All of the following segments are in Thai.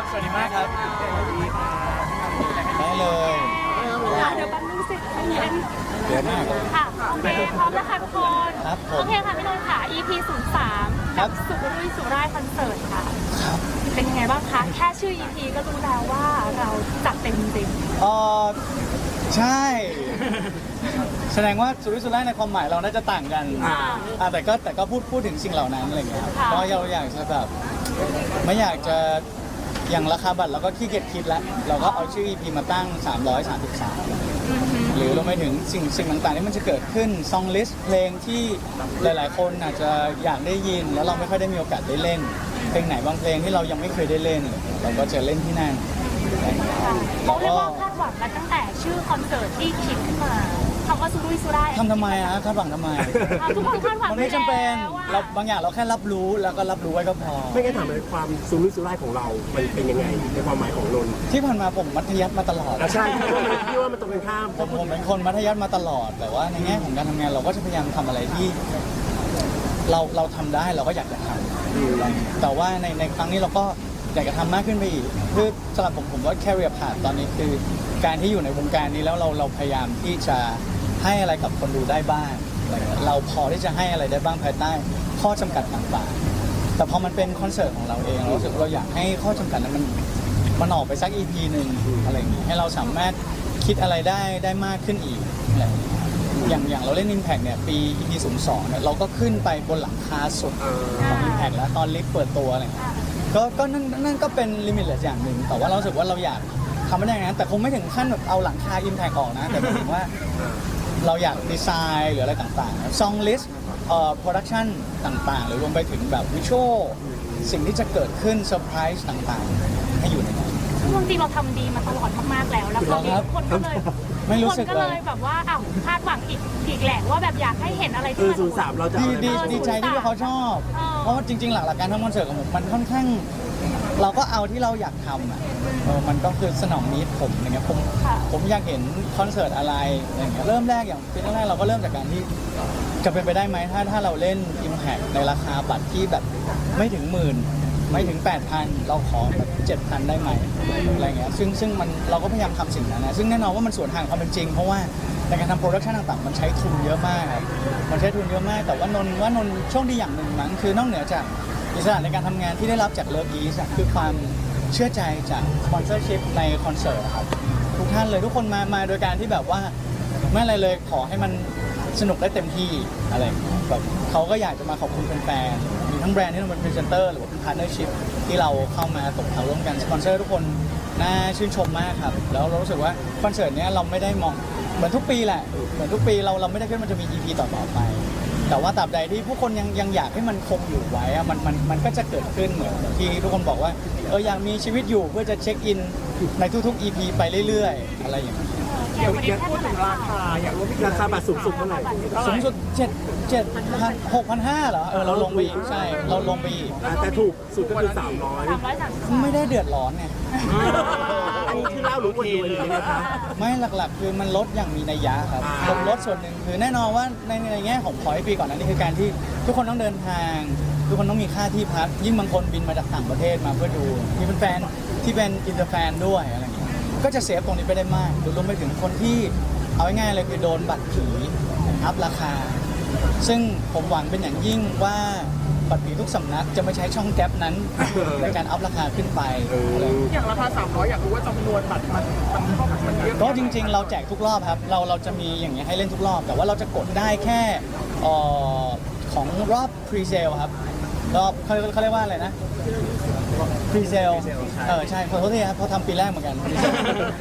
ครับสวัสดีมากครับได้เลยค่ะเดี๋ยวแป๊บนึงสิใจเย็นเดี๋ยวหน้าครับค่ะโอเคพร้อมแล้วค่ะทุกคนครับผม โอเคค่ะพี่นนท์ค่ะ EP 03ครับ สุรุยสุร่ายคอนเสิร์ตค่ะ ครับเป็นยังไงบ้างคะ แค่ชื่อ EP ก็รู้แล้วว่าเราจัดเต็มจริงเออใช่ แสดงว่าสุริสุร่ายในความหมายเราน่าจะต่างกันอ่า อ่าแต่ก็แต่ก็พูดพูดถึงสิ่งเหล่านั้นอะไรอย่างเงี้ยครับค่ะเพราะเราอยากจะแบบไม่อยากจะ อย่างราคาบัตรเราก็ขี้เกียจคิดแล้ว เราก็เอาชื่อ EP มาตั้ง 333 หรือรวมไปถึงสิ่งสิ่งต่างๆที่มันจะเกิดขึ้นซองลิสต์เพลงที่หลาย ๆ คนอาจจะอยากได้ยิน แล้วเราไม่ค่อยได้มีโอกาสได้เล่น เพลงไหนบางเพลงที่เรายังไม่เคยได้เล่น เราก็จะเล่นที่นั่นอะไรอย่างเงี้ยค่ะแล้เขาวเรียกก็ว่าคาดหวังกันตั้งแต่ชื่อคอนเสิร์ตที่คิดขึ้นมา คำว่าสุรุ่ยสุร่ายทำทำไมอะคาดหวังทำไม อะทุกคนคาดหวังมันไม่จำเป็นไว้เราแล้วอะบางอย่างเราแค่รับรู้แล้วก็รับรู้ไว้ก็พอ ไม่งั้นถามเลยความซูรุสุร่ายของเรา มันเป็นยังไงในความหมายของนนท์ที่ผ่านมาผมมัธยัสถ์มาตลอด อะใช่เพราะว่ามันพี่ว่ามันตรงกันข้ามผมผมเป็นคนมัธยัสถ์มาตลอด แต่ว่าในแง่ของการทำงานเราก็จะพยายามทำอะไรที่ เราเราทำได้เราก็อยากจะทำแต่ว่าในในครั้งนี้เราก็อยากจะทำมากขึ้นไปอีกคือสำหรับผมผมว่า career path ตอนนี้คือ การที่อยู่ในวงการนี้แล้วเราเราพยายามที่จะ ให้อะไรกับคนดูได้บ้างอะไรเงี้ยเราพอที่จะให้อะไรได้บ้างภายใต้ข้อจำกัดต่างๆ แต่พอมันเป็นคอนเสิร์ตของเราเองเรารู้สึกว่าเราอยากให้ข้อจำกัดนั้นมันมันออกไปสัก EP หนึ่งอะไรอย่างงี้ให้เราสามารถคิดอะไรได้ได้มากขึ้นอีกอะไรอย่างอย่างอย่างเราเล่น Impact เนี่ยปี EP 02เนี่ยเราก็ขึ้นไปบนหลังคาสุด ของ Impact แล้วตอนลิฟต์เปิดตัวอะไรอย่างเงี้ยก็ก็นั่นนั่นก็เป็นลิมิตเลสอย่างหนึ่งแต่ว่าเรารู้สึกว่าเราอยากทำมันอย่างนั้นแต่คงไม่ถึงขั้นแบบเอาหลังคา Impact ออกนะ แต่หมายถึงว่า เราอยากดีไซน์หรืออะไรต่างๆซองลิสต์เอ่อโปรดักชันต่างๆ หรือรวมไปถึงแบบวิชวลสิ่งที่จะเกิดขึ้นเซอร์ไพรส์ต่างๆ ให้อยู่ในนั้น ซึ่งจริงๆเราทำดีมาตลอดมากๆแล้ว แล้วคราวนี้ครับคนก็เลยไม่รู้คนสึกก็เลเลย ยแบบว่าอ้าวคาดหวังอีกอีกแหละว่าแบบอยากให้เห็นอะไรเอที่อมัน ศูนย์สามเราจะดีเอาอะไรดีมาดีใจที่เขาชอบ เออ เพราะว่าจริง ๆ หลักๆการทำคอนเสิร์ตของผมมันค่อนข้าง เราก็เอาที่เราอยากทำอะเออมันก็คือสนองนี้ผม อย่างเงี้ยผมค่ะ ผมอยากเห็นคอนเสิร์ตอะไรอะไรอย่างเงี้ยเริ่มแรกอย่างปีแรกๆเราก็เริ่มจากการที่จะเป็นไปได้ไหมถ้าถ้าเราเล่น Impact ในราคาบัตรที่แบบไม่ถึงหมื่นไม่ถึง 8,000 เราขอแบบ7,000 ได้ไหมอะไรเงี้ยซึ่งซึ่งมันเราก็พยายามทำสิ่งนั้นนะซึ่งแน่นอนว่ามันสวนทางกับความเป็นจริง เพราะว่าในการทำโปรดักชันต่างๆ มันใช้ทุนเยอะมากครับมันใช้ทุนเยอะมาก แต่ว่านนท์ว่านนท์โชคดีอย่างหนึ่งมั้งคือนอกเหนือจากอิสระในการทำงานที่ได้รับจากเลิฟอีสคือความ เชื่อใจจากสปอนเซอร์ชิพในคอนเสิร์ตครับทุกท่านเลยทุกคนมามาโดยการที่แบบว่าไม่อะไรเลยขอให้มันสนุกได้เต็มที่อะไรอย่างเงี้ยแบบเขาก็อยากจะมาขอบคุณแฟนๆมีทั้งแบรนด์ที่เราเป็นพรีเซนเตอร์หรือว่าเป็นพาร์ทเนอร์ชิพที่เราเข้ามาตกเท้าร่วมกันสปอนเซอร์ทุกคนน่าชื่นชมมากครับ แล้วเรารู้สึกว่าคอนเสิร์ตเนี้ยเราไม่ได้มองเหมือนทุกปีแหละเหมือนทุกปีเราเราไม่ได้คิดว่ามันจะมี EP ต่อๆไป แต่ว่าตราบใดที่ผู้คนยังยังอยากให้มันคงอยู่ไว้อะมันมันมันก็จะเกิดขึ้นเหมือนที่ทุกคนบอกว่าเอออยากมีชีวิตอยู่เพื่อจะเช็คอินในทุกๆ EP ไปเรื่อยๆ อะไรอย่างนี้ งี้ยเดียววันนี้พูดถึงราคาอยากรู้ราคาบัตรสูงสุดเท่าไหร่สูงสุดเจ็ดเจ็ดพันหกพันห้าเหรอเออเราลงไปอีกใช่ เราลงไปอีกอะแต่ถูกสุดก็คือสามร้อยสามร้อยสามสิบไม่ได้เดือดร้อนไงอันนี้คือเล่าหรืออวดรวยหรือยังไงคะไม่หลักๆ คือมันลดอย่างมีนัยยะครับลดลดส่วนหนึ่งคือแน่นอนว่าในในแง่ของพอยปีก่อนนั้นนี่คือการที่ทุกคนต้องเดินทาง ทุกคนต้องมีค่าที่พักยิ่งบางคนบินมาจากต่างประเทศมาเพื่อดูมีเป็นแฟนที่เป็นอินเตอร์แฟนด้วยอะไรอย่างเงี้ย ก็จะเซฟตรงนี้ไปได้มากหรือรวมไปถึงคนที่เอาง่ายๆเลยคือโดนบัตรผีอัพราคา ซึ่งผมหวังเป็นอย่างยิ่งว่าบัตรผีทุกสำนักจะไม่ใช้ช่องแก๊ปนั้นในการอัพราคาขึ้นไปอะไรอย่างเงี้ย อย่างราคา300อยากรู้ว่าจำนวนบัตรมันมันเท่ากับมันเยอะก็จริงๆ เราแจกทุกรอบครับ เราเราจะมีอย่างเงี้ยให้เล่นทุกรอบ แต่ว่าเราจะกดได้แค่เอ่อของรอบ pre sale ครับ รอบเขาเขาเรียกว่าอะไรนะ pre sale เออใช่ขอโทษทีครับเพราะทำปีแรกเหมือนกัน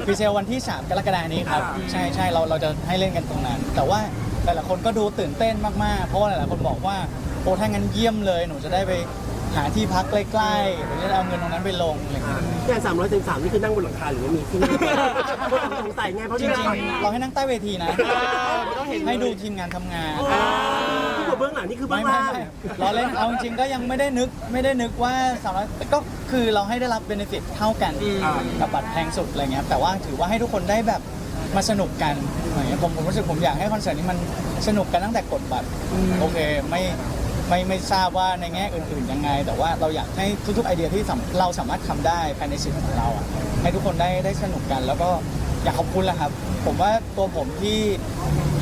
pre sale วันที่ 3 กรกฎาคมนี้ครับ ใช่ใช่เราเราจะให้เล่นกันตรงนั้น แต่ว่าแต่ละคนก็ดูตื่นเต้นมาก ๆ เพราะว่าหลายๆคนบอกว่าโอ้ถ้างั้นเยี่ยมเลย หนูจะได้ไปหาที่พักใกล้ๆหรือจะเอาเงินตรงนั้นไปลงอะไรอย่างเงี้ย แต่สามร้อยถึงสามนี่คือนั่งบนหลังคาหรือว่ามีที่นั่งคนสงสัยไงเพราะจที่ริงๆ เราให้นั่งใต้เวทีนะให้ดูทีมงานทำงานที่อยู่ เบื้องหลังนี่คือเบื้ไม่องไม่ล่าง ไม่เราเล่นเอาจริงๆก็ยังไม่ได้นึกไม่ได้นึกว่าสามร้อยก็คือเราให้ได้รับเบนฟิตเท่ากันกับบัตรแพงสุดอะไรเงี้ยแต่ว่าถือว่าให้ทุกคนได้แบบมาสนุกกันอย่างเงี้ยผมผมรู้สึกผมอยากให้คอนเสิร์ตนี้มันสนุกกันตั้งแต่กดบัตรโอเคไม่ไม่ไม่ทราบว่าในแง่อื่นๆยังไง แต่ว่าเราอยากให้ทุกๆไอเดียที่สำเราสามารถทำได้ภายในสิทธิ์ของเราอะให้ทุกคนได้ได้สนุกกัน แล้วก็ อยากขอบคุณแหละครับ ผมว่าตัวผมที่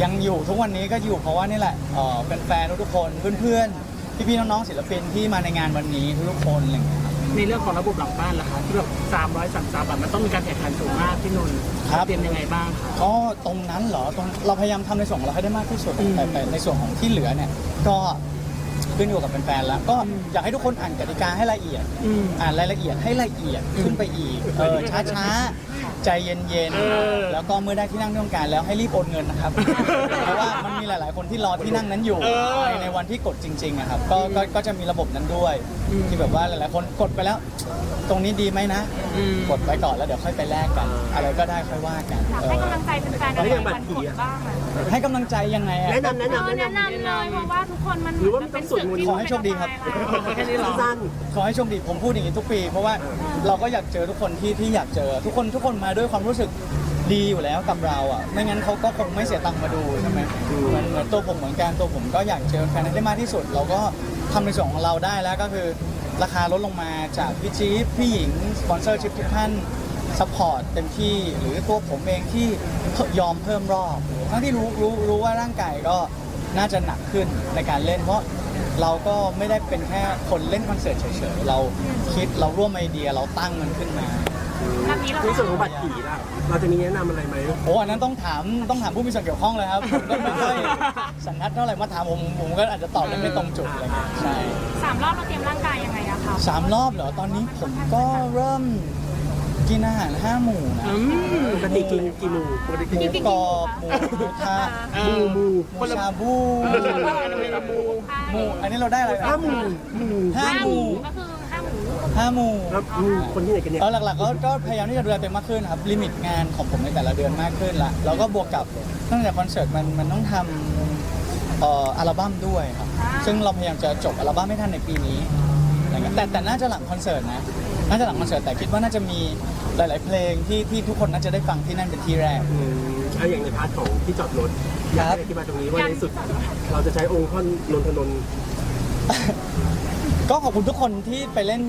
ยังอยู่ทุกวันนี้ก็อยู่เพราะว่านี่แหละเอ่อแฟนๆทุกๆคนเพื่อนๆพี่ๆน้องๆศิลปินที่มาในงานวันนี้ทุกๆคนอะไรอย่างเงี้ยครับ ในเรื่องของระบบหลังบ้านล่ะคะที่แบบสามร้อยสามสามบาทมันต้องมีการแข่งขันสูงมากพี่นนท์ครับ เตรียมยังไงบ้างคะ ก็ตรงนั้นเหรอตรงเราพยายามทำในส่วนของเราให้ได้มากที่สุดอืมแต่แต่ในส่วนของที่เหลือเนี่ยก็ขึ้นอยู่กับแฟนๆแล้ว ก็อยากให้ทุกคนอ่านกติกาให้ละเอียด อืม อ่านรายละเอียดให้ละเอียดขึ้นไปอีก เออช้าๆ ใจเย็นเออ ๆ แล้วก็เมื่อได้ที่นั่งที่ต้องการแล้วให้รีบโอนเงินนะครับ เพราะว่ามันมีห ลาย ๆ คนที่รอที่นั่งนั้นอยู่ในในวันที่กดจริงๆอะครับก็ก็ก็จะมีระบบนั้นด้วย ที่แบบว่าหลายๆ คนกดไปแล้ว ตรงนี้ดีไหมนะอืม กดไปก่อนแล้วเดี๋ยวค่อยไปแลกกัน อะไรก็ได้ค่อยว่ากันอยากเอให้อกำลังใจแฟนๆในวันกดบ้างอะให้กำลังใจยังไงอะ แนะนำแนะเออนำแนะนำเลยเพราะว่าทุกคนมันหรือว่ามันต้องสวดมนต์ขอให้โชคดีครับ แค่นี้เหรอ สั้นขอให้โชคดีผมพูดอย่างนี้ทุกปี เพราะว่าเราก็อยากเจอทุกคนที่ที่อยากเจอทุกคนทุกคนมาด้วยความรู้สึก ดีอยู่แล้วกับเราอะ ไม่งั้นเขาก็คงไม่เสียตังค์มาดูใช่ไหมเหมือนเหมือนตัวผมเหมือนกันตัวผมก็อยากเจอแฟนให้ได้มากที่สุด เราก็ทำในส่วนของเราได้แล้วก็คือราคาลดลงมาจากพี่จี๊บพี่หญิงสปอนเซอร์ชิพทุกท่านซัพพอร์ตเต็มที่หรือตัวผมเองที่ยอมเพิ่มรอบทั้งที่รู้รู้รู้ว่าร่างกายก็น่าจะหนักขึ้นในการเล่น เพราะเราก็ไม่ได้เป็นแค่คนเล่นคอนเสิร์ตเฉยๆ เราคิดเราร่วมไอเดียเราตั้งมันขึ้นมา แบบนี้เราในส่วนของบัตรผีล่ะเราจะมีแนะนำอะไรไหม โอ้อันนั้นต้องถามต้องถามผู้มีส่วนเกี่ยวข้องเลยครับผมก็ไม่ค่อยสันทัดเท่าไหร่มาถามผมผมก็อาจจะตอบได้ไม่ตรงจุดอะไรเงี้ยใช่สามรอบเราเตรียมร่างกายยังไงอะคะสามรอบเหรอตอนนี้ผมก็เริ่มกินอาหารห้าหมู่นะอืมปกติกินกี่หมู่ปกติหกินมูกรอบหมูหมูทะหมู่หมู่หมูชาบูเออหมู่หมูอันนี้เราได้อะไรนะห้าหมู่หมู่ห้าห้าหหมู่มูก็คือ ห้าหมูห้าหมู่แล้วหมู่คนที่ไหนกันเนี่ย เออหลักๆก็ก็พยายามที่จะดูแลตัวเองมากขึ้นครับลิมิตงานของผมในแต่ละเดือนมากขึ้นละแล้วก็บวกกับตั้งแต่คอนเสิร์ตมันมันต้องทำเอ่ออัลบั้มด้วยครับซึ่งเราพยายามจะจบอัลบั้มให้ทันในปีนี้อะไรเงี้ยแต่แต่น่าจะหลังคอนเสิร์ตนะน่าจะหลังคอนเสิร์ตแต่คิดว่าน่าจะมีหลาย ๆ เพลงที่ที่ทุกคนน่าจะได้ฟังที่นั่นเป็นที่แรก อืมอะอย่างในพาร์ทของที่จอดรถอครัยากบให้อธิบายตรงนี้ว่าในสุด เราจะใช้องค์ท่อนนนทนนท์ ก็ขอบคุณทุกคนที่ไปเล่น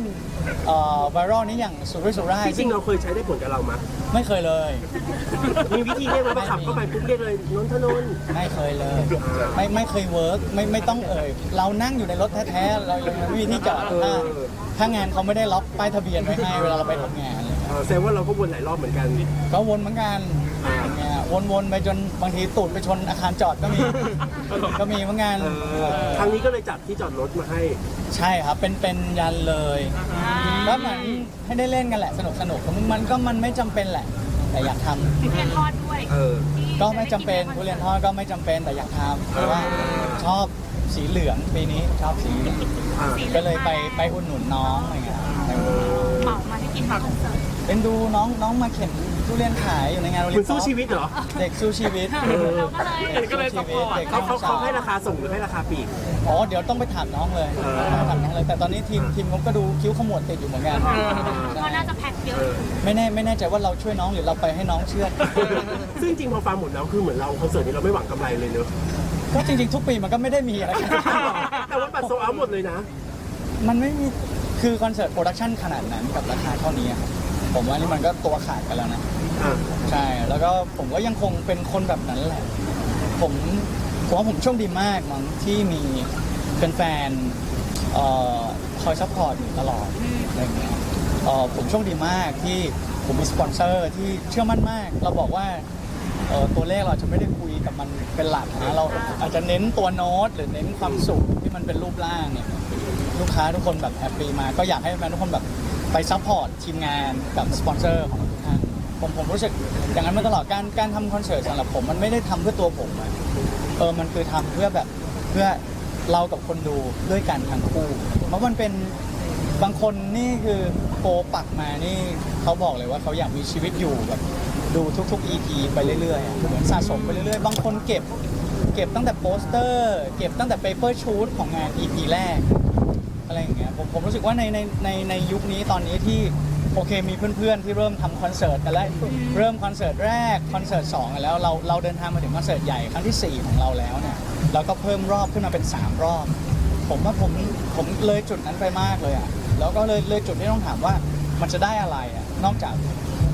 ไวรัลนี้อย่างสุรุ่ยสุร่ายที่จริงเราเคยใช้ได้ผลกับเรามาไม่เคยเลย มีวิธีเรียกไหมว่าขับเข้าไปปุ๊บเรียกเลยนนทนนท์ไม่เคยเลย ไม่ไม่เคยเวิร์กไม่ไม่ต้องเอ่ยเรานั่งอยู่ในรถแท้ๆเรายังไม่มีที่จอดถ้าถ้างานเขาไม่ได้ล็อกป้ายทะเบียนไว้ให้เวลาเราไปทำงานอะไรเงี้ยเออแสดงว่าเราก็วนหลายรอบเหมือนกัน ก็วนเหมือนกันอย่างเงี้ย วนๆไปจนบางทีตูดไปชนอาคารจอดก็มี ก็มีเหมือนกันเออครั้งนี้ก็เลยจัดที่จอดรถมาให้ ใช่ครับเป็นเป็นยันเลยก็เหมือนให้ได้เล่นกันแหละสนุกสนุกมันก็มันไม่จำเป็นแหละ แต่อยากทำทุเรียนทอดด้วยเออที่ก็ไม่จำเป็นทุเรียนทอดก็ไม่จำเป็นแต่อยากทำเพราะว่าชอบสีเหลืองปีนี้ชอบสีเหลืองอ่าสีเหลืก็องเลยไปไปอุดหนุนน้องอะไรเงี้ยไปอุดหนุนเหมามาให้กินมาคอนเสิร์ตเป็นดูน้องน้องมาเข็น ทุเรียนขายอยู่ในงานโอลิคุมณปิกสู้ชีวิตเหรอเด็กสู้ชีวิตเราก็เลยเด็กสู้ชีวิตเด็กเขาเขาสาเขาวให้ราคาส่งหรือให้ราคาปลีก อ๋อเดี๋ยวต้องไปถามน้องเลยเออ ต้องไปถามน้องเลย แต่ตอนนี้ทีมทีมผมก็ดูคิ้วขมวดติดอยู่เหมือนกันก็น่าจะแพ็คเยอะเออไม่แน่ไม่แน่ใจว่าเราช่วยน้องหรือเราไปให้น้องเชื่อด ซึ่งจริงๆพอฟังหมดแล้วคือเหมือนเราคอนเสิร์ตนี้เราไม่หวังกำไรเลยเนอะก็จริงๆ ทุกปีมันก็ไม่ได้มีอะไร แต่ว่าบัตรโซเอาหมดเลยนะ มันไม่มี คือคอนเสิร์ตโปรดักชันขนาดนั้นกับราคาเท่านี้อะผมว่านี่มันก็ตัวขาดกันแล้วนะ อ่าใช่ แล้วก็ผมก็ยังคงเป็นคนแบบนั้นแหละ ผมผมว่าผมโชคดีมากมั้งที่มีแฟนๆเอ่อคอยซัพพอร์ตอยู่ตลอดอะไรอย่างเงี้ยเอ่อผมโชคดีมากที่ผมมีสปอนเซอร์ที่เชื่อมั่นมาก เราบอกว่าเอ่อตัวเลขเราจะไม่ได้คุยกับมันเป็นหลักนะเราอาจจะเน้นตัวโน้ต หรือเน้นความสุขที่มันเป็นรูปร่างเนี่ยลูกค้าทุกคนแบบแฮปปี้มากก็อยากให้แฟนทุกคนแบบไปซัพพอร์ตทีมงานกับสปอนเซอร์ของ ผมผมรู้สึกอย่างนั้นมาตลอดการการทำคอนเสิร์ตสำหรับผมมันไม่ได้ทำเพื่อตัวผมอะเออมันคือทำเพื่อแบบเพื่อเรากับคนดูด้วยกันทั้งคู่เพราะมันเป็นบางคนนี่คือโปรปักมานี่เขาบอกเลยว่าเขาอยากมีชีวิตอยู่แบบดูทุกๆ EP ไปเรื่อยๆอะเหมือนสะสมไปเรื่อยๆ บางคนเก็บ เก็บตั้งแต่โปสเตอร์ เก็บตั้งแต่เปเปอร์ชูตของงาน EP แรก อะไรอย่างเงี้ยผมผมรู้สึกว่าในในในในยุคนี้ตอนนี้ที่ โอเคมีเพื่อนๆที่เริ่มทำคอนเสิร์ตกันแล้วเริ่มคอนเสิร์ตแรกคอนเสิร์ตสองกันแล้วเราเราเดินทางมาถึงคอนเสิร์ตใหญ่ครั้งที่ 4 ของเราแล้วเนี่ยเราก็เพิ่มรอบขึ้นมาเป็น 3 รอบ ผมว่าผมผมเลยจุดนั้นไปมากเลยอะแล้วก็เลยเลยจุดที่ต้องถามว่ามันจะได้อะไรอะนอกจาก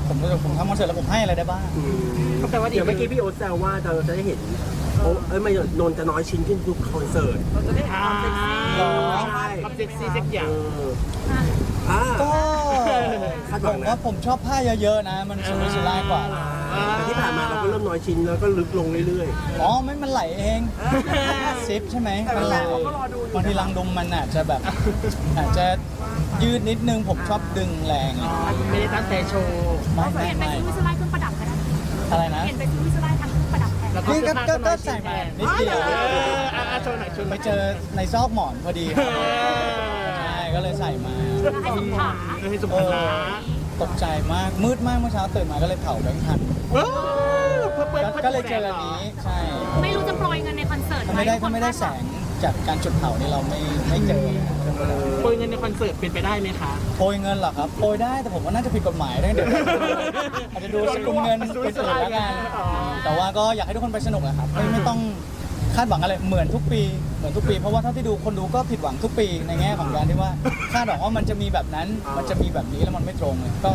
ผมผมทำคอนเสิร์ตแล้วผมให้อะไรได้บ้างอืมก็แปลว่าดีเดี๋ยวเมื่อกี้พี่โอ๊ตแซวว่าเราจะได้เห็นโอ้เอ้ยไม่นนท์จะน้อยชิ้นขึ้นทุกคอนเสิร์ตเราจะได้เห็นความเซ็กซี่หรอใช่ความเซ็กซี่สักอย่างเอออ่าก็ คาดหผวังมนะว่าผมชอบผ้าเยอะๆนะ มันสุรุ่ยสุร่ายกว่าแต่ที่ผ่านมาเราก็เริ่มน้อยชิ้นแล้วก็ลึกลงเรื่อย อ๋อไม่มันไหลเองซิปใช่ไหมมันไหลบางทีรังดมมันอาจจะแบบ อาจจะยืดนิดนึงผมชอบดึงแรงอะไม่ได้ตั้งใจโชว์ ไม่เปไม่ลี่ยนเป็นไม่ซูรุสไลด์เครื่องประดับกันนะอะไรนะเปลี่ยนเป็นซูรุสไลด์ทางเครื่องประดับแทนแล้วก็นี่ก็เสื้อผ้าก็ก็ก็น้อยใส่ชิ้นแทมานนิดเดียว เอออะอะโชว์หน่อยโชว์หไปน่อยเจอในซอกหมอนพอดีครับใช่ ก็เลยใส่มาแล้วให้สมขาให้สุภาพนะตกใจมากมืดมากเมื่อเช้าตื่นมาก็เลยเผาแบงค์พันเออเพื่อเพื่อก็พื่ก็เลยเจออันนี้ใช่ไม่รู้จะโปรยเงินในคอนเสิร์ตถ้าไหมไม่ได้ถ้าไม่ได้แสงจากการจุดเผานี่เราไม่ไม่เจอโปรยเงินในคอนเสิร์ตเป็นไปได้ไหมคะโปรยเงินเหรอครับโปรยได้แต่ผมว่าน่าจะผิดกฎหมายนะเดี๋ยวอาจจะดูสกุลเงินเป็นอื่นแล้วกันแต่ว่าก็อยากให้ทุกคนไปสนุกนะครับไม่ไม่ต้องคาดหวังอะไรเหมือนทุกปีเห มือนทุกปี เพราะว่าเท่าที่ดูคนดูก็ผิดหวังทุกปีในแง่ของการที่ว่าคาดหวังว่ามันจะมีแบบนั้น มันจะมีแบบนี้แล้วมันไม่ตรงเลยก็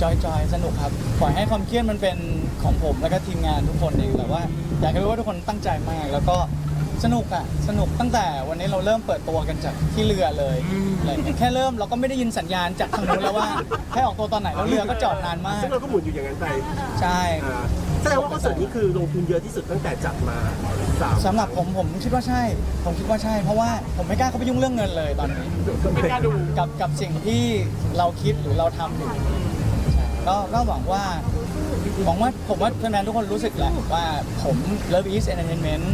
จอยจอยๆ สนุกครับปล่อยให้ความเครียดมันเป็นของผมแล้วก็ทีมงานทุกคนเองแต่ว่าอยากให้รู้ว่าทุกคนตั้งใจมาก แล้วก็สนุกอะสนุกตั้งแต่วันนี้เราเริ่มเปิดตัวกันจากที่เรือเลยอะไรอย่างเงี้ยแค่เริ่มเราก็ไม่ได้ยินสัญญาณจากทางนู้นแล้วว่าให้ออกตัวตอนไหนแล้วเรือก็จอดนานมาๆกซึ่งเราก็หมุนอยู่อย่างนั้นไปใช่อ่า แสดงว่าคอนเสิร์ตนี้คือลงทุนเยอะที่สุดตั้งแต่จัดมาสามสำหรับผมผมคิดว่าใช่ ผมคิดว่าใช่ เพราะว่าผมไม่กล้าเข้าไปยุ่งเรื่องเงินเลยตอนนี้ไม่กล้าดูกับกับสิ่งที่เราคิดหรือเราทำอยู่ใช่ก็ก็หวังว่าหวังว่าผมว่าแฟนๆทุกคนรู้สึกแหละว่าผม Love is Entertainment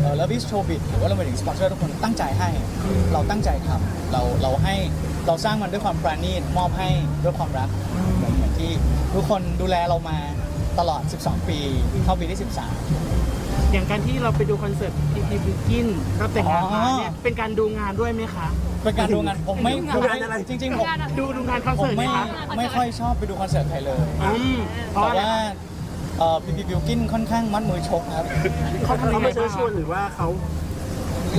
เอ่อ Love is Showbiz หรือว่าเราไปถึงสปอนเซอร์ทุกคนตั้งใจให้ เราตั้งใจทำเราเราให้เราสร้างมันด้วยความปราณีตมอบให้ด้วยความรักเหมือนเหมือนที่ทุกคนดูแลเรามา ตลอด 12 ปีเข้าปีที่ 13 อย่างการที่เราไปดูคอนเสิร์ตพีพีบิกินก็แต่งงานมาเนี่ยอ๋อเป็นการดูงานด้วยไหมคะ เป็นการดูงานผมไม่ดูงานอะไร จริงๆผมดูดูงานคอนผมเสิร์ตไหมไม่คะไม่ค่อยชอบไปดูคอนเสิร์ตใครเลยอืมเพราะแต่อะไรว่าเอ่อพีพีบิวกินค่อนข้างมัดมือชกครับ เขาเขาไม่เชิญชวนหรือว่าเขา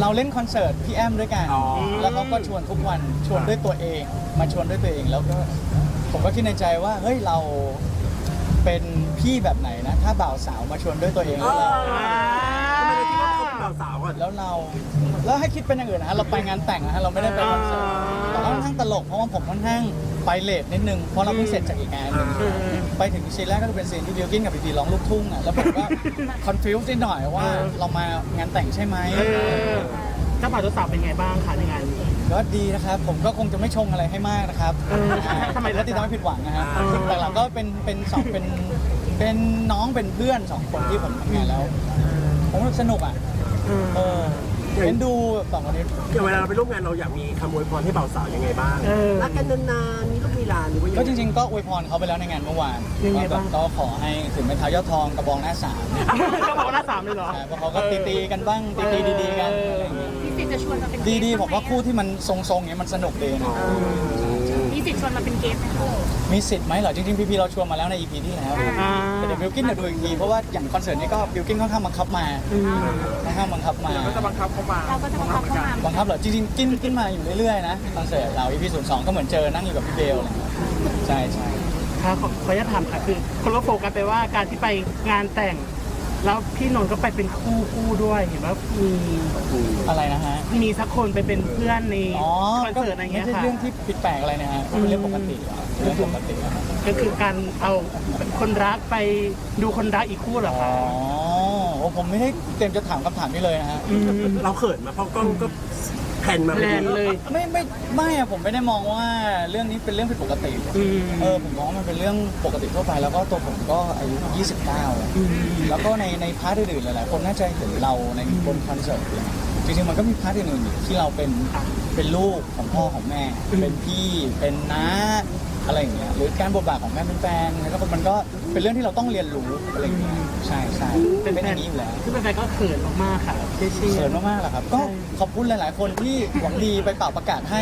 เราเล่นคอนเสิร์ตพี่แอมด้วยกัน อ๋อ แล้วเขาก็ชวนทุกวันชวนด้วยตัวเอง มาชวนด้วยตัวเองแล้วก็ผมก็คิดในใจว่าเฮ้ยเราเป็น พี่แบบไหนนะ ถ้าบ่าวสาวมาชวนด้วยตัวเองแล้วเราทำไมเราคิดว่าเขาเป็นบ่าวสาวอะ แล้วเรา แล้วให้คิดเป็นอย่างอื่นนะฮะเราไปงานแต่งนะฮะเราไม่ได้ไปคอนเสิร์ตแต่ว่าค่อนข้างตลกเพราะว่าผมค่อนข้างไปเลทนิดนึงเพราะเราเพิ่งเสร็จจากอีกงานหนึงไปถึงซีนแรกก็จะเป็นซีนที่บิวกินกับพีพีร้องลูกทุ่งอะแล้วผมก็ คอนฟิวส์นิดหน่อยว่าเรามางานแต่งใช่ไหม เออเจ้าบ่าวเจ้าสาวเป็นไงบ้างคะในงานนี้ ก็ดีนะครับ ผมก็คงจะไม่ชงอะไรให้มากนะครับเอออ่าทำไมแล้วติดตามไม่ผิดหวังนะฮะอ่าแต่หลังก็เป็นเป็นสองเป็น เป็นน้องเป็นเพื่อนสองคนที่ผมทำงานแล้ว ผมว่าสนุกอะเออเห็นดูแบบสองคนนี้ อย่างเวลาเราไปร่วมงานเราอยากมีคำอวยพรให้บ่าวสาวยังไงบ้างเออ รักกันนานๆมีลูกมีหลานหรือว่ายังก็ไงจริงๆ ก็อวยพรเขาไปแล้วในงานเมื่อวานยังไงว่าแบบบ้าง ก็ขอให้ถึงไม้เท้ายอดทองกระบองหน้าสามก็บอกว่าหน้าสามเลยเหรอใช่เพราะเขาก็ตีๆกันบ้างตีๆดีๆกันอะไรอย่างเงี้ยมีสิทธิ์จะชวนมาเป็นเกสดีๆบ้ผมว่าคู่ที่มันทรงๆเนี้ยมันสนุกดีนะมี สิทธิ์ชวนมาเป็นเกสไหมคะมีสิทธิ์ไหมเหรอจริงๆพีพีเราชวนมาแล้วใน EP ที่แล้วอ่า แต่เดี๋ยวบิวกินเดี๋ยวดูอีกทีเพราะว่าอย่างคอนเสิร์ตนี้ก็บิวกินค่อนข้างบังคับมาค่อนข้างบังคับมา ก็จะบังคับเขามาเราก็จะบังคับเข้ามาบังคับเหรอจริงๆกินกินมาอยู่เรื่อยๆนะคอนเสิร์ตเรา EP ศูนย์สองก็เหมือนเจอนั่งอยู่กับพี่เบลอะไรอย่างเงี้ยใช่ใช่ ค่ะขอขออนุญาตถามค่ะคือคนก็โฟกัสไปว่าการที่ไปงานแต่ง แล้วพี่นนท์ก็ไปเป็นคู่คู่ด้วยเห็นว่ามีอะไรนะฮะ มีสักคนไปเป็นเพื่อนในอ๋อคอนก็เสิร์ตอะไรไม่เงี้ยใช่ค่ะ เรื่องที่ผิดแปลกอะไรนะฮะก็เป็นเรื่องปกติอะเรื่องปกติอะก็คือการเอาคนรักไปดูคนรักอีกคู่เหรออ๋อคะโอ้ผมไม่ได้เตรียมจะถามคำถามนี้เลยนะฮะ เราเขินมาเพราะกล้องก็ แผ่นมาแพลนเลย ไม่ไม่ไม่อะผมไม่ได้มองว่าเรื่องนี้เป็นเรื่องผิดปกติอืม เออผมมองว่ามันเป็นเรื่องปกติทั่วไป แล้วก็ตัวผมก็อายุ 29อะแล้วก็ในในพาร์ทอื่นๆหลายๆคนน่าจะเห็นเราในบนคอนเสิร์ตเลยจริงๆมันก็มีพาร์ทอื่นๆอีกที่เราเป็นเป็นลูกของพ่อของแม่ เป็นพี่เป็นน้า อะไรอย่างเงี้ยหรือการบทบาทของแม่เป็นแฟนแล้วก็มันก็เป็นเรื่องที่เราต้องเรียนรู้อะไรอย่างเงี้ยใช่ใช่เป็นอย่างนี้อยู่แล้ว คือแฟนๆก็เขินมากๆค่ะเจเชียเขินมากๆแหละครับ ก็ขอบคุณหลาย ๆ คนที่หวังดีไปเป่าประกาศให้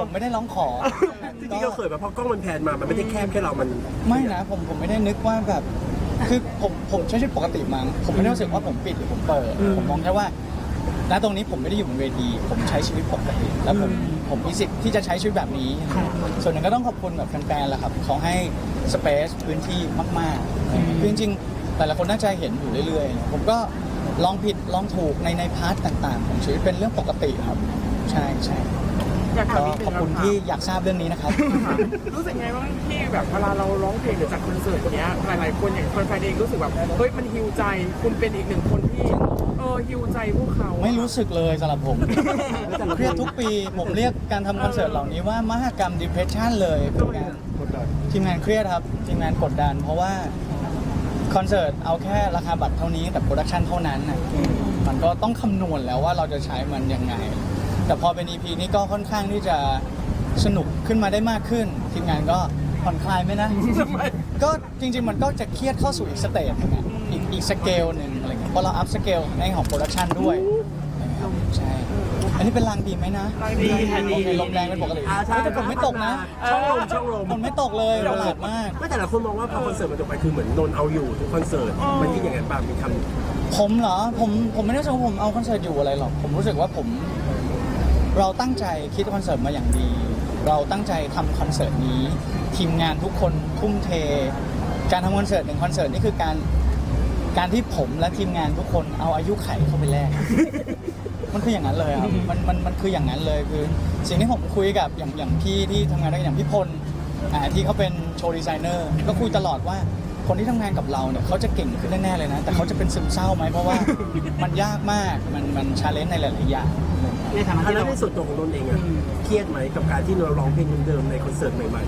ผมไม่ได้ร้องขอ จริงๆเราเขินมาเพราะกล้องมันแผ่นมา มันไม่ได้แคบแค่เรา มัน ไม่นะ ผมผมไม่ได้นึกว่าแบบ คือผมผมใช้ชีวิตปกติมั้ง ผมไม่ได้รู้สึกว่าผมปิดหรือผมเปิด ผมมองแค่ว่าณตรงนี้ผมไม่ได้อยู่บนเวที ผมใช้ชีวิตปกติ แล้วผม ผมมีสิทธิ์ที่จะใช้ชีวิตแบบนี้ ส่วนหนึ่งก็ต้องขอบคุณแบบแฟนๆแหละครับเขาให้สเปซพื้นที่มากๆอะไรอย่างเงี้ยคือจริงๆแต่ละคนน่าจะเห็นอยู่เรื่อยๆ ผมก็ลองผิดลองถูกในในพาร์ทต่างๆ ของชีวิตเป็นเรื่องปกติครับ ใช่ใช่อยากถามก็นิดนึขอบงคุณนะะที่อยากทราบเรื่องนี้นะครับรู้สึกไงบ้างที่แบบเวลาเราร้องเพลงหรือจัดคอนเสิร์ตเนี้ยหลายๆคนอย่างแฟนๆเองรู้สึกแบบเฮ้ยมันฮิวใจ คุณเป็นอีกหนึ่งคนที่เออฮิวใจพวกเขาไม่รู้สึกเลยสำหรับผม เครียดทุกปีผมเรียกการทำคอนเสิร์ตเหล่านี้ว่ามหกรรม depression เลยทีมงานทีมงานเครียดครับทีมงานกดดัน เพราะว่าคอนเสิร์ตเอาแค่ราคาบัตรเท่านี้แต่โปรดักชันเท่านั้นน่ะมันก็ต้องคำนวณแล้วว่าเราจะใช้มันยังไง แต่พอเป็น EP นี้ก็ค่อนข้างที่จะสนุกขึ้นมาได้มากขึ้น ทีมงานก็ผ่อนคลายไหมนะ ก็จริงๆมันก็จะเครียดเข้าสู่อีกสเตจหนึงอะ อีกอีกสเกลหนึ่งอะไรเงี้ยเพราะเราอัพสเกลในของโปรดักชันด้วยนะครับใช่ อันนี้เป็นลางดีไหมนะรางดีค่ะโอเคลมแรงเป็นปกติอ่าใช่ เฮ้ยแต่ฝนไม่ตกนะช่องลมช่องลมฝนไม่ตกเลยประหลาดมาก ไม่แต่ละคนมองว่าพอคอนเสิร์ตมันจบไปคือเหมือนโดนเอาอยู่ทุกคอนเสิร์ตมันคิดอย่างนั้นบ้างมีคำผมเหรอผมผมไม่ได้รู้สึกว่าผมเอาคอนเสิร์ตอยู่อะไรหรอก ผมรู้สึกว่าผม เราตั้งใจคิดคอนเสิร์ตมาอย่างดี เราตั้งใจทำคอนเสิร์ตนี้ ทีมงานทุกคนทุ่มเท การทำคอนเสิร์ตหนึ่งคอนเสิร์ตนี่คือการ การที่ผมและทีมงานทุกคนเอาอายุไขเข้าไปแลก มันคืออย่างนั้นเลยครับมันมันมันคืออย่างนั้นเลยคือสิ่งที่ผมคุยกับอย่างอย่างพี่ที่ทำงานด้วยกันอย่างพี่พลอ่าที่เขาเป็นโชว์ดีไซเนอร์ก็คุยตลอดว่าคนที่ทำงานกับเราเนี่ยเขาจะเก่งขึ้นแน่ๆเลยนะ แต่เขาจะเป็นซึมเศร้าไหมเพราะว่า มันยากมากมันมันชาเลนจ์ในหลายๆอย่าง ในฐานะอันที่นั้นเราในส่วนตัวของนนท์เองอะเครียดไหมกับการที่เราร้องเพลงเดิมๆในคอนเสิร์ตใหม่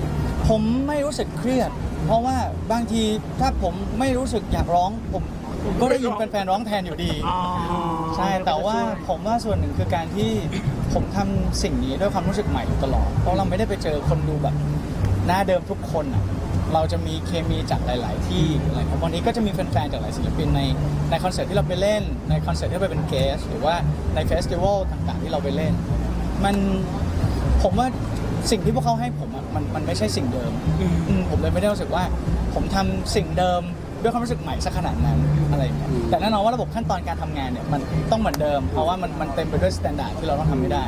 ผมไม่รู้สึกเครียด เพราะว่าบางทีถ้าผมไม่รู้สึกอยากร้อง ผมก็ได้ยินแฟนๆร้องแทนอยู่ดี อ๋อใช่แต่ว่าผมว่าส่วนหนึ่งคือการที่ผมทำสิ่งนี้ด้วยความรู้สึกใหม่อยู่ตลอด เพราะเราไม่ได้ไปเจอคนดูแบบ หน้าเดิมทุกคนอะเราจะมีเคมีจากหลาย ๆ ที่อะไรครับวันนี้ก็จะมีแฟน ๆ จากหลายศิลปินในในคอนเสิร์ตที่เราไปเล่น ในคอนเสิร์ตที่เราไปเป็นเกสหรือว่าในเฟสติวัลต่าง ๆ ที่เราไปเล่น มันผมว่าสิ่งที่พวกเขาให้ผมอะ มันมันไม่ใช่สิ่งเดิมอืมผมเลยไม่ได้รู้สึกว่า ผมทำสิ่งเดิมด้วยความรู้สึกใหม่สักขนาดนั้นอะไรอย่างเงี้ยแต่แน่นอนว่าระบบขั้นตอนการทำงานเนี่ยมันต้องเหมือนเดิม เพราะว่ามันมันเต็มไปด้วยสแตนดาร์ดที่เราต้องทำให้ได้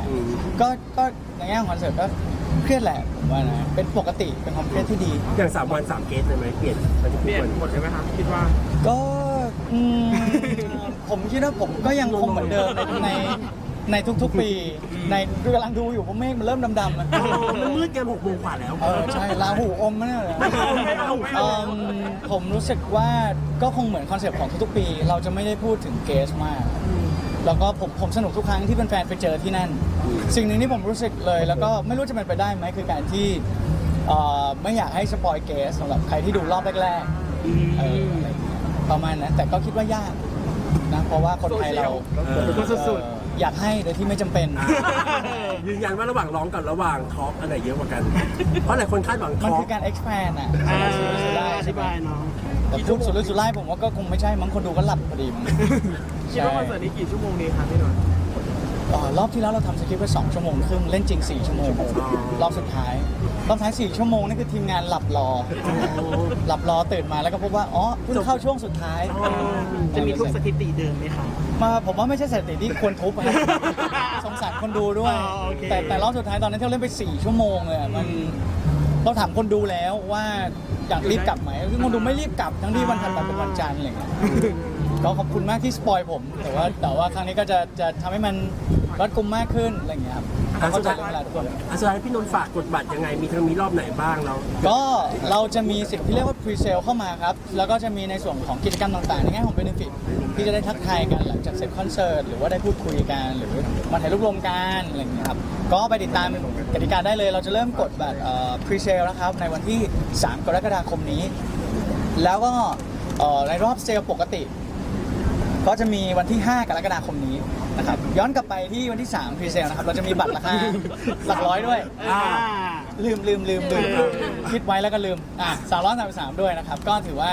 ก็ก็ในแง่ของคอนเสิร์ตก็เครียดแหละผมว่านะเป็นปกติเป็นความเครียดที่ดีๆอย่างสามวันสามเกสเลยไหมเปลี่ยนไปทุกเปลี่ยนวันหมดเลยไหมคะคิดว่า ก็อืม ผมคิดว่าผมก็ยังคงเหมือนเดิมในใน ในทุกๆปี ในคือกำลังดูอยู่เพราะเมฆมันเริ่มดำๆอะมันมืดกันหกโมงกว่าแล้ว เออใช่ลาหูอมมะเนี่ยไม่เอาไม่เอาไม่เอา เอิ่มผมรู้สึกว่าก็คงเหมือนคอนเซปต์ของทุกๆปี เราจะไม่ได้พูดถึงเกสมาก แล้วก็ผมผมสนุกทุกครั้งที่เป็นแฟนๆไปเจอที่นั่น สิ่งหนึ่งที่ผมรู้สึกเลย แล้วก็ไม่รู้จะเป็นไปได้ไหมคือการที่เอ่อไม่อยากให้สปอยเกสสำหรับใครที่ดูรอบแรกๆเอออะไรอย่างเงี้ยประมาณนั้นแต่ก็คิดว่ายากนะเพราะว่าคนไทยเรา เออ ก็สุดเอ่ออยากให้โดยที่ไม่จำเป็น ยืนยันว่าระหว่างร้องกับระหว่างทอล์กอันไหนเยอะกว่ากัน เพราะหลายคนคาดหวังทมันอล์คืกอการ expand อะๆอ่าสุรุ่ยสุร่ายอใช่ธิไหมบายเนาะแต่พูดสุรุ่ยสุร่ายผมว่าก็คงไม่ใช่มั้งคนดูก็หลับพอดีมั้งคิดว่าคอนเสิร์ตนี้กี่ชั่วโมงดีคะพี่นนท์เอ่อรอบที่แล้วเราทำสคริปต์ไว้2ชั่วโมงครึ่งเล่นจริง4ชั่วโมงรอบสุดท้าย รอบท้าย4ชั่วโมงนี่คือทีมงานหลับรอ หลับรอตื่นมาแล้วก็พบว่า อ๋อเพิ่งเข้าช่วงสุดท้ายจะมีทุกสถิติเดิมไหมคะ มาผมว่าไม่ใช่สถิติที่ควรทุบอะสงสารคนดูด้วย อ๋อโอเค แต่แต่รอบสุดท้ายตอนนั้นที่เราเล่นไป 4 ชั่วโมงเลยอะมันเราถามคนดูแล้วว่าอยากรีบกลับไหมคือคนดูไม่รีบกลับทั้งที่วันถัดไปเป็นวันจันทร์อะไรเงี้ย ก็ขอบคุณมากที่สปอยผม แต่ว่าแต่ว่าครั้งนี้ก็จะจะทำให้มันรัดกุมมากขึ้นอะไรเงี้ยครับอะเข้าสุดใจท้ายเรื่องเวลาทุกคน อะสุดท้ายพี่นนท์ฝากกดบัตรยังไง มีทั้งมีรอบไหนบ้างเรา ก็เราจะมีสิ่งที่เรียกว่า pre sale เข้ามาครับ แล้วก็จะมีในส่วนของกิจกรรมต่างๆ ในแง่ของ benefit ที่จะได้ทักทายกันหลังจากเสร็จคอนเสิร์ต หรือว่าได้พูดคุยกัน หรือมาถ่ายรูปรวมกันอะไรอย่างเงี้ยครับ ก็ไปติดตามกติกาได้เลย เราจะเริ่มกดบัตรเอ่อ pre sale นะครับ ในวันที่ 3 กรกฎาคมนี้ แล้วก็เอ่อในรอบเซลล์ปกติ ก็จะมีวันที่ 5 กรกฎาคมนี้นะครับย้อนกลับไปที่วันที่3 pre sale นะครับเราจะมีบัตรราคาหลักร้อยด้วย อ่า ลืมลืมลืมลืมคิดไว้แล้วก็ลืมอะสามร้อยสามสามด้วยนะครับ ก็ถือว่า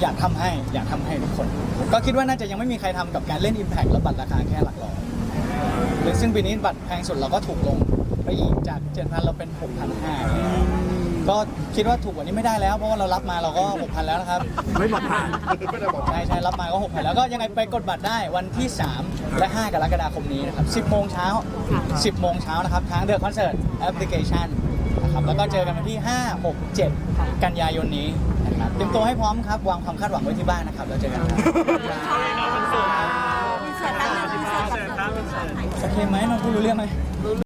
อยากทำให้อยากทำให้ทุกคน ก็คิดว่าน่าจะยังไม่มีใครทำกับการเล่น Impact แล้วบัตรราคาแค่หลักร้อยหรือซึ่งปีนี้บัตรแพงสุดเราก็ถูกลงไปอีกจาก 7,000 เราเป็น 6,500 ก็คิดว่าถูกกว่านี้ไม่ได้แล้ว เพราะว่าเรารับมาเราก็ 6,000 แล้วนะครับ ไม่บอกผ่าน ใช่ใช่รับมาก็ 6,000 แล้วก็ยังไงไปกดบัตรได้วันที่ 3 และ 5 กรกฎาคมนี้นะครับ 10 โมงเช้า 10 โมงเช้านะครับ ทางเดอะคอนเสิร์ตแอปพลิเคชันนะครับ แล้วก็เจอกันวันที่ 5 6 7 กันยายนนี้นะครับเตรียมตัวให้พร้อมครับ วางความคาดหวังไว้ที่บ้านนะครับ แล้วเจอกันครับโอเคไหมน้องพูดรู้เรื่องไหม